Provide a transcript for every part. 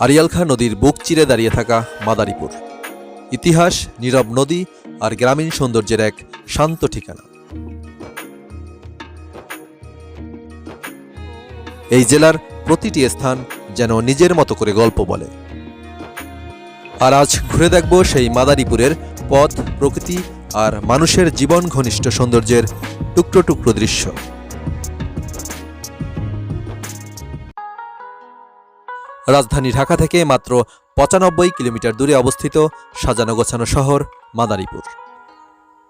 আরিয়ালখা নদীর বুক চিরে দাঁড়িয়ে থাকা মাদারীপুর। ইতিহাস, নীরব নদী আর গ্রামীণ সৌন্দর্যের এক শান্ত ঠিকানা। এই জেলার প্রতিটি স্থান যেন নিজের মতো করে গল্প বলে। আর আজ ঘুরে দেখব সেই মাদারীপুরের পথ, প্রকৃতি আর মানুষের জীবন ঘনিষ্ঠ সৌন্দর্যের টুকরো টুকরো দৃশ্য। রাজধানী ঢাকা থেকে মাত্র পঁচানব্বই কিলোমিটার দূরে অবস্থিত সাজানো গোছানো শহর মাদারীপুর।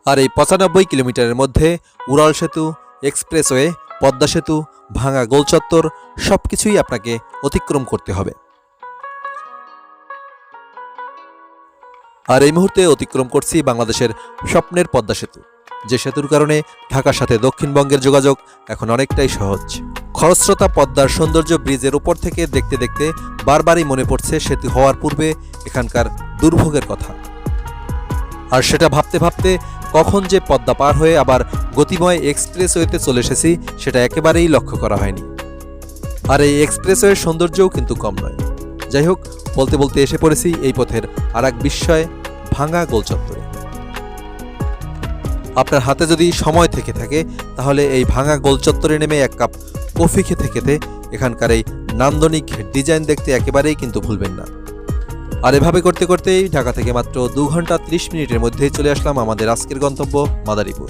আর এই পঁচানব্বই কিলোমিটারের মধ্যে উড়াল সেতু, এক্সপ্রেসওয়ে, পদ্মা সেতু, ভাঙা গোলচত্বর সব কিছুই আপনাকে অতিক্রম করতে হবে। আর এই মুহূর্তে অতিক্রম করছি বাংলাদেশের স্বপ্নের পদ্মা সেতু। যে সেতুর কারণে ঢাকার সাথে দক্ষিণবঙ্গের যোগাযোগ এখন অনেকটাই সহজ। খরস্রোতা পদ্মার সৌন্দর্য ব্রিজের উপর থেকে দেখতে দেখতে বারবারই মনে পড়ছে সেতু হওয়ার পূর্বে এখানকার দুর্ভোগের কথা। আর সেটা ভাবতে ভাবতে কখন যে পদ্মা পার হয়ে আবার গতিময় এক্সপ্রেসওয়েতে চলে এসেছি, সেটা একেবারেই লক্ষ্য করা হয়নি। আর এই এক্সপ্রেসওয়ের সৌন্দর্যও কিন্তু কম নয়। যাই হোক, বলতে বলতে এসে পড়েছি এই পথের আর এক বিস্ময়, ভাঙা গোলচত্বরে। আপনার হাতে যদি সময় থেকে থাকে, তাহলে এই ভাঙা গোলচত্বরে নেমে এক কাপ কফি খেতে খেতে এখানকার এই নান্দনিক ডিজাইন দেখতে একেবারেই কিন্তু ভুলবেন না। আর এভাবে করতে করতেই ঢাকা থেকে মাত্র দু ঘণ্টা ত্রিশ মিনিটের মধ্যেই চলে আসলাম আমাদের আজকের গন্তব্য মাদারীপুর।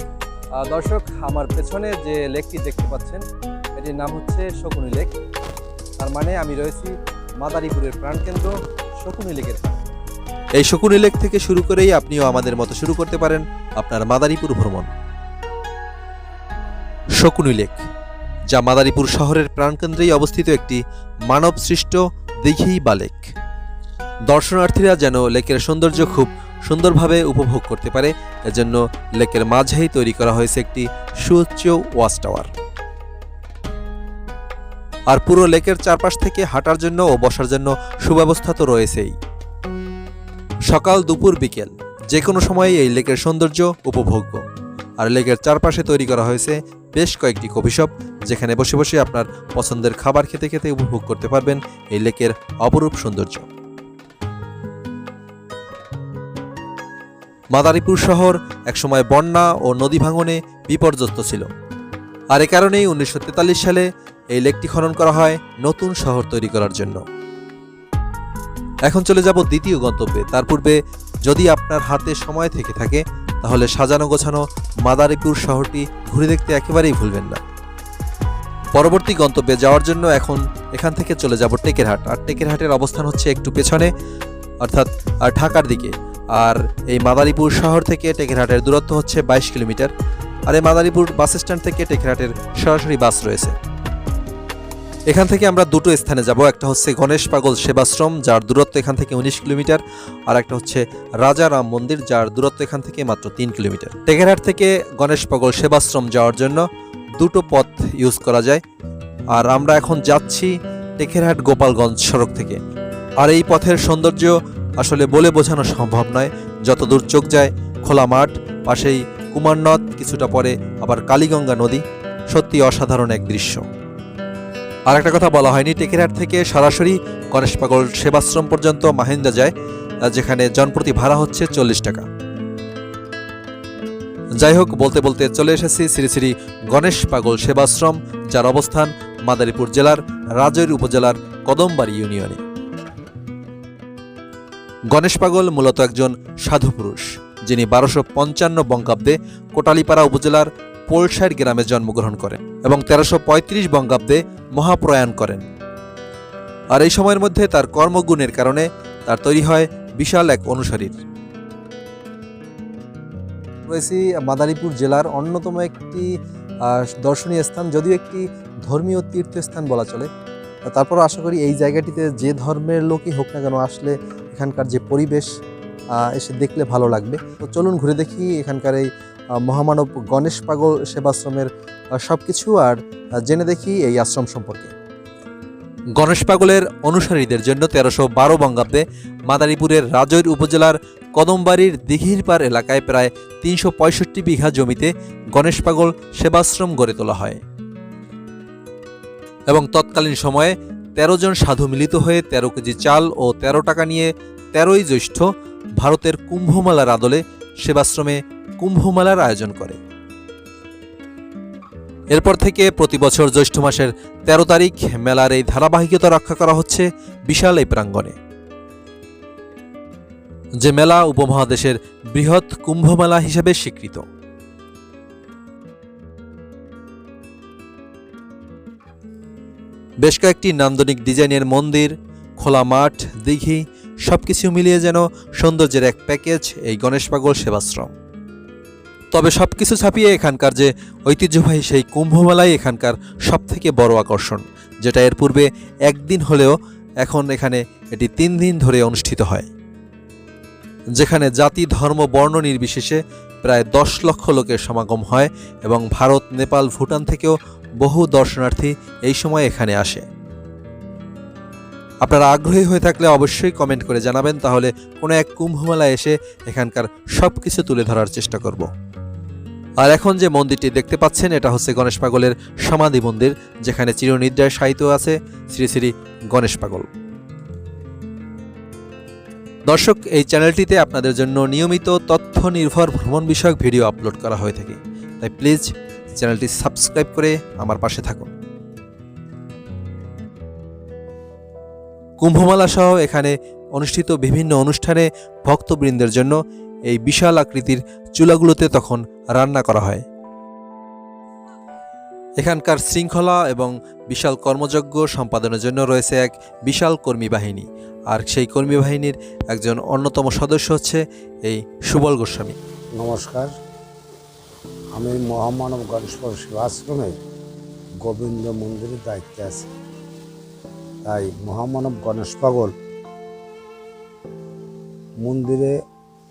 দর্শক আমার পেছনে যে লেকটি দেখতে পাচ্ছেন এটির নাম হচ্ছে শকুনি লেক। তার মানে আমি রয়েছি মাদারীপুরের প্রাণকেন্দ্র শকুনি লেকের এই শকুনি লেক থেকে শুরু করেই আপনিও আমাদের মতো শুরু করতে পারেন আপনার মাদারীপুর ভ্রমণ। শকুনি লেক। যা মাদারীপুর শহরের প্রাণকেন্দ্রেই অবস্থিত একটি মানব সৃষ্ট দিঘি বা লেক। দর্শনার্থীরা যেন লেকের সৌন্দর্য খুব সুন্দরভাবে উপভোগ করতে পারে, এজন্য লেকের মাঝেই তৈরি করা হয়েছে একটি সুউচ্চ ওয়াচ টাওয়ার। আর পুরো লেকের চারপাশ থেকে হাঁটার জন্য ও বসার জন্য সুব্যবস্থা তো রয়েছেই। সকাল দুপুর বিকেল যে কোনো সময় এই লেকের সৌন্দর্য উপভোগ্য। আর লেকের চারপাশে তৈরি করা হয়েছে বেশ কয়েকটি কফি শপ যেখানে বসে বসে আপনার পছন্দের খাবার খেতে খেতে উপভোগ করতে পারবেন এই লেকের অপরূপ সৌন্দর্য। মাদারীপুর শহর একসময় বন্যা ও নদী ভাঙনে বিপর্যস্ত ছিল। আর এ কারণেই উনিশশো তেতাল্লিশ সালে এই লেকটি খনন করা হয় নতুন শহর তৈরি করার জন্য। এখন চলে যাব দ্বিতীয় গন্তব্যে, তার পূর্বে যদি আপনার হাতে সময় থেকে থাকে, তাহলে সাজানো গোছানো মাদারীপুর শহরটি ঘুরে দেখতে একেবারেই ভুলবেন না। পরবর্তী গন্তব্যে যাওয়ার জন্য এখন এখান থেকে চলে যাব টেকেরহাট। আর টেকেরহাটের অবস্থান হচ্ছে একটু পেছনে, অর্থাৎ ঢাকার দিকে। আর এই মাদারীপুর শহর থেকে টেকেরহাটের দূরত্ব হচ্ছে বাইশ কিলোমিটার। আর এই মাদারীপুর বাস স্ট্যান্ড থেকে টেকেরহাটের সরাসরি বাস রয়েছে। এখান থেকে আমরা দুটো স্থানে যাব। একটা হচ্ছে গণেশ পাগল সেবাশ্রম, যার দূরত্ব এখান থেকে উনিশ কিলোমিটার, আর একটা হচ্ছে রাজা রাম মন্দির, যার দূরত্ব এখান থেকে মাত্র তিন কিলোমিটার। টেকেরহাট থেকে গণেশ পাগল সেবাশ্রম যাওয়ার জন্য দুটো পথ ইউজ করা যায়। আর আমরা এখন যাচ্ছি টেকেরহাট গোপালগঞ্জ সড়ক থেকে। আর এই পথের সৌন্দর্য আসলে বলে বোঝানো সম্ভব নয়। যত দূর চোখ যায়, খোলা মাঠ, পাশেই কুমারনদ কিছুটা পরে আবার কালীগঙ্গা নদী। সত্যি অসাধারণ এক দৃশ্য। আর একটা কথা বলা হয়নি টেকেরহাট থেকে সরাসরি গণেশ পাগল সেবাশ্রম পর্যন্ত মাহিন্দা যায়, যেখানে জনপ্রতি ভাড়া হচ্ছে চল্লিশ টাকা। যাই হোক, বলতে বলতে চলে এসেছি শ্রী শ্রী গণেশ পাগল সেবাশ্রম, যার অবস্থান মাদারীপুর জেলার রাজৈর উপজেলার কদমবাড়ি ইউনিয়নে। গণেশ পাগল মূলত একজন সাধু পুরুষ, যিনি বারোশো পঞ্চান্ন বঙ্গাব্দে কোটালীপাড়া উপজেলার পোলসাইড গ্রামে জন্মগ্রহণ করেন এবং তেরোশো পঁয়ত্রিশ বঙ্গাব্দে মহাপ্রয়াণ করেন। আর এই সময়ের মধ্যে তার কর্মগুণের কারণে তার তৈরি হয় বিশাল এক অনুসারীর। রয়েছি মাদারীপুর জেলার অন্যতম একটি দর্শনীয় স্থান, যদিও একটি ধর্মীয় তীর্থস্থান বলা চলে। তারপর আশা করি এই জায়গাটিতে যে ধর্মের লোকই হোক না কেন আসলে এখানকার যে পরিবেশ এসে দেখলে ভালো লাগবে। তো চলুন ঘুরে দেখি এখানকার এই মহামানব গণেশ পাগল সেবাশ্রমের সব কিছু আর জেনে দেখি এই আশ্রম সম্পর্কে। গণেশ পাগলের অনুসারীদের জন্য তেরোশো বারো বঙ্গাব্দে মাদারীপুরের রাজৈর উপজেলার কদমবাড়ির দিঘির পার এলাকায় প্রায় তিনশো পঁয়ষট্টি বিঘা জমিতে গণেশ পাগল সেবাশ্রম গড়ে তোলা হয়। এবং তৎকালীন সময়ে তেরো জন সাধু মিলিত হয়ে তেরো কেজি চাল ও তেরো টাকা নিয়ে তেরোই জ্যৈষ্ঠ ভারতের কুম্ভমেলার আদলে সেবাশ্রমে কুম্ভমেলার আয়োজন করে। এরপর থেকে প্রতি বছর জ্যৈষ্ঠ মাসের তেরো তারিখ মেলার এই ধারাবাহিকতা রক্ষা করা হচ্ছে বিশাল এই প্রাঙ্গণে। যে মেলা উপমহাদেশের বৃহৎ কুম্ভ মেলা হিসেবে স্বীকৃত। বেশ কয়েকটি নান্দনিক ডিজাইনের মন্দির, খোলা মাঠ, দিঘি সবকিছু মিলিয়ে যেন সৌন্দর্যের এক প্যাকেজ এই গণেশ পাগল সেবাশ্রম। তবে সব কিছু ছাপিয়ে এখানকার যে ঐতিহ্যবাহী সেই কুম্ভমেলাই এখানকার সবথেকে বড় আকর্ষণ, যেটা এর পূর্বে একদিন হলেও এখন এখানে এটি তিন দিন ধরে অনুষ্ঠিত হয়। যেখানে জাতি, ধর্ম, বর্ণ নির্বিশেষে প্রায় দশ লক্ষ লোকের সমাগম হয় এবং ভারত, নেপাল, ভুটান থেকেও বহু দর্শনার্থী এই সময় এখানে আসে। আপনারা আগ্রহী হয়ে থাকলে অবশ্যই কমেন্ট করে জানাবেন, তাহলে কোনো এক কুম্ভমেলায় এসে এখানকার সব কিছু তুলে ধরার চেষ্টা করব। আর এখন যে মন্দিরটি দেখতে পাচ্ছেন, এটা হচ্ছে গণেশ পাগলের সমাধি মন্দির, যেখানে চিরনিদ্রায় সাহিত্য আছে শ্রী শ্রী গণেশ পাগল। দর্শক, এই চ্যানেলটিতে আপনাদের জন্য নিয়মিত তথ্য নির্ভর ভ্রমণ বিষয়ক ভিডিও আপলোড করা হয়ে থাকে। তাই প্লিজ চ্যানেলটি সাবস্ক্রাইব করে আমার পাশে থাকুন। কুম্ভমেলা সহ এখানে অনুষ্ঠিত বিভিন্ন অনুষ্ঠানে ভক্তবৃন্দের জন্য এই বিশাল আকৃতির চুলাগুলোতে তখন রান্না করা হয়। এখানকার শৃঙ্খলা এবং বিশাল কর্মযজ্ঞ সম্পাদনের জন্য রয়েছে এক বিশাল কর্মী বাহিনী। আর সেই কর্মী বাহিনীর একজন অন্যতম সদস্য হচ্ছে এই সুবল গোস্বামী। নমস্কার। আমি মহামানব গণেশ্বর সেবাশ্রমের গোবিন্দ মন্দিরের দায়িত্বে আছি। তাই মহামানব গণেশ পাগল মন্দিরে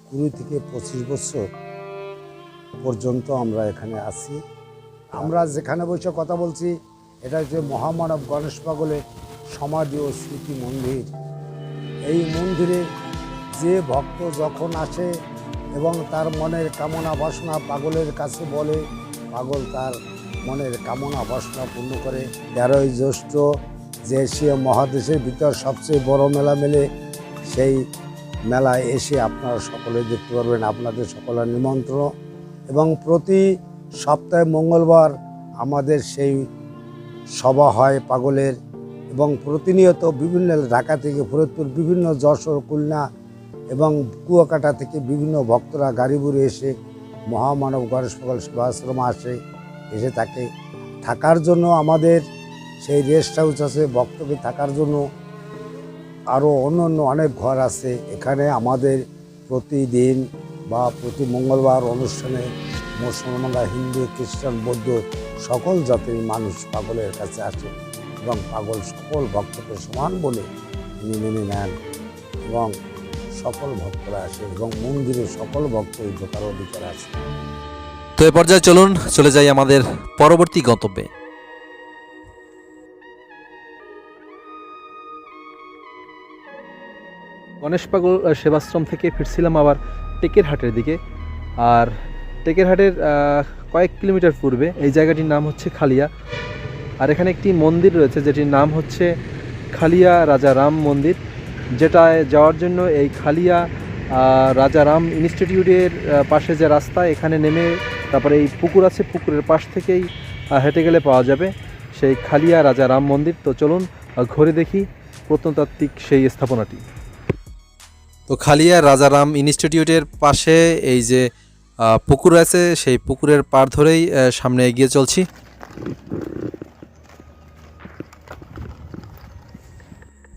কুড়ি থেকে পঁচিশ বছর পর্যন্ত আমরা এখানে আছি। আমরা যেখানে বসে কথা বলছি, এটা হচ্ছে মহামানব গণেশ পাগলের সমাধি ও স্মৃতি মন্দির। এই মন্দিরে যে ভক্ত যখন আসে এবং তার মনের কামনা বাসনা পাগলের কাছে বলে, পাগল তার মনের কামনা বাসনা পূর্ণ করে। তেরোই জ্যৈষ্ঠ যে এশিয়া মহাদেশের ভিতর সবচেয়ে বড় মেলা মেলে সেই মেলায় এসে আপনারা সকলে দেখতে পারবেন আপনাদের সকলের নিমন্ত্রণ। এবং প্রতি সপ্তাহে মঙ্গলবার আমাদের সেই সভা হয় পাগলের। এবং প্রতিনিয়ত বিভিন্ন ঢাকা থেকে ফরিদপুর বিভিন্ন যশোর, খুলনা এবং কুয়াকাটা থেকে বিভিন্ন ভক্তরা গাড়ি বুড়ে এসে মহামানব গণেশ পাগল সেবাশ্রম আসে, এসে থাকে থাকার জন্য আমাদের সেই রেস্ট হাউস আছে, ভক্তকে থাকার জন্য আরও অন্য অন্য অনেক ঘর আছে। এখানে আমাদের প্রতিদিন বা প্রতি মঙ্গলবার অনুষ্ঠানে মুসলমানরা হিন্দু, খ্রিস্টান, বৌদ্ধ সকল জাতির মানুষ পাগলের কাছে আসে এবং পাগল সকল ভক্তকে সমান বলে তিনি মেনে নেন এবং সকল ভক্তরা আসে এবং মন্দিরে সকল ভক্ত এই অধিকার আছে। তো এ পর্যায়ে চলুন, চলে যাই আমাদের পরবর্তী গন্তব্যে। গণেশ পাগল সেবাশ্রম থেকে ফিরছিলাম আবার টেকের হাটের দিকে। আর টেকের হাটের কয়েক কিলোমিটার পূর্বে এই জায়গাটির নাম হচ্ছে খালিয়া। আর এখানে একটি মন্দির রয়েছে, যেটির নাম হচ্ছে খালিয়া রাজা রাম মন্দির, যেটায় যাওয়ার জন্য এই খালিয়া রাজা রাম ইনস্টিটিউটের পাশে যে রাস্তা, এখানে নেমে তারপরে এই পুকুর আছে, পুকুরের পাশ থেকেই হেঁটে গেলে পাওয়া যাবে সেই খালিয়া রাজা রাম মন্দির। তো চলুন ঘুরে দেখি প্রত্নতাত্ত্বিক সেই স্থাপনাটি। তো খালিয়া রাজারাম ইনস্টিটিউটের পাশে এই যে পুকুর আছে, সেই পুকুরের পার ধরেই সামনে এগিয়ে চলছি।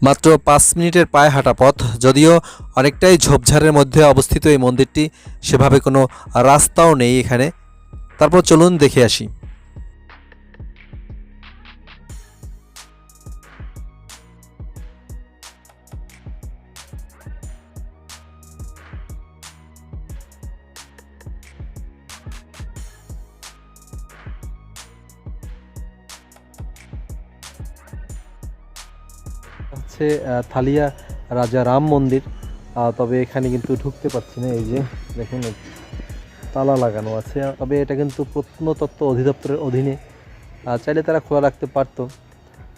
মাত্র পাঁচ মিনিটের পায়ে হাঁটা পথ, যদিও অনেকটাই ঝোপঝাড়ের মধ্যে অবস্থিত এই মন্দিরটি, সেভাবে কোনো রাস্তাও নেই এখানে। তারপর চলুন দেখে আসি। হচ্ছে থালিয়া রাজা রাম মন্দির। তবে এখানে কিন্তু ঢুকতে পারছি না, এই যে দেখুন, তালা লাগানো আছে। তবে এটা কিন্তু প্রত্নতত্ত্ব অধিদপ্তরের অধীনে। চাইলে তারা খোলা রাখতে পারত।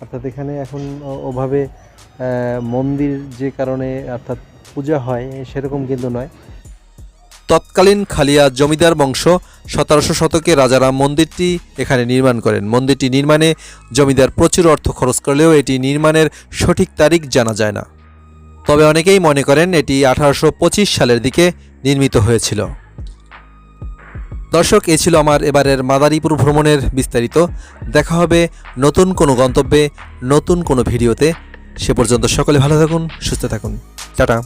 অর্থাৎ এখানে এখন ওভাবে মন্দির যে কারণে অর্থাৎ পূজা হয়, সেরকম কিন্তু নয়। তৎকালীন খালিয়া জমিদার বংশ সতেরোশো শতকে রাজারাম মন্দিরটি এখানে নির্মাণ করেন। মন্দিরটি নির্মাণে জমিদার প্রচুর অর্থ খরচ করলেও এটি নির্মাণের সঠিক তারিখ জানা যায় না। তবে অনেকেই মনে করেন এটি আঠারোশো পঁচিশ সালের দিকে নির্মিত হয়েছিল। দর্শক, এ ছিল আমার এবারের মাদারীপুর ভ্রমণের বিস্তারিত। দেখা হবে নতুন কোনো গন্তব্যে, নতুন কোনো ভিডিওতে। সে পর্যন্ত সকলে ভালো থাকুন, সুস্থ থাকুন। টাটা।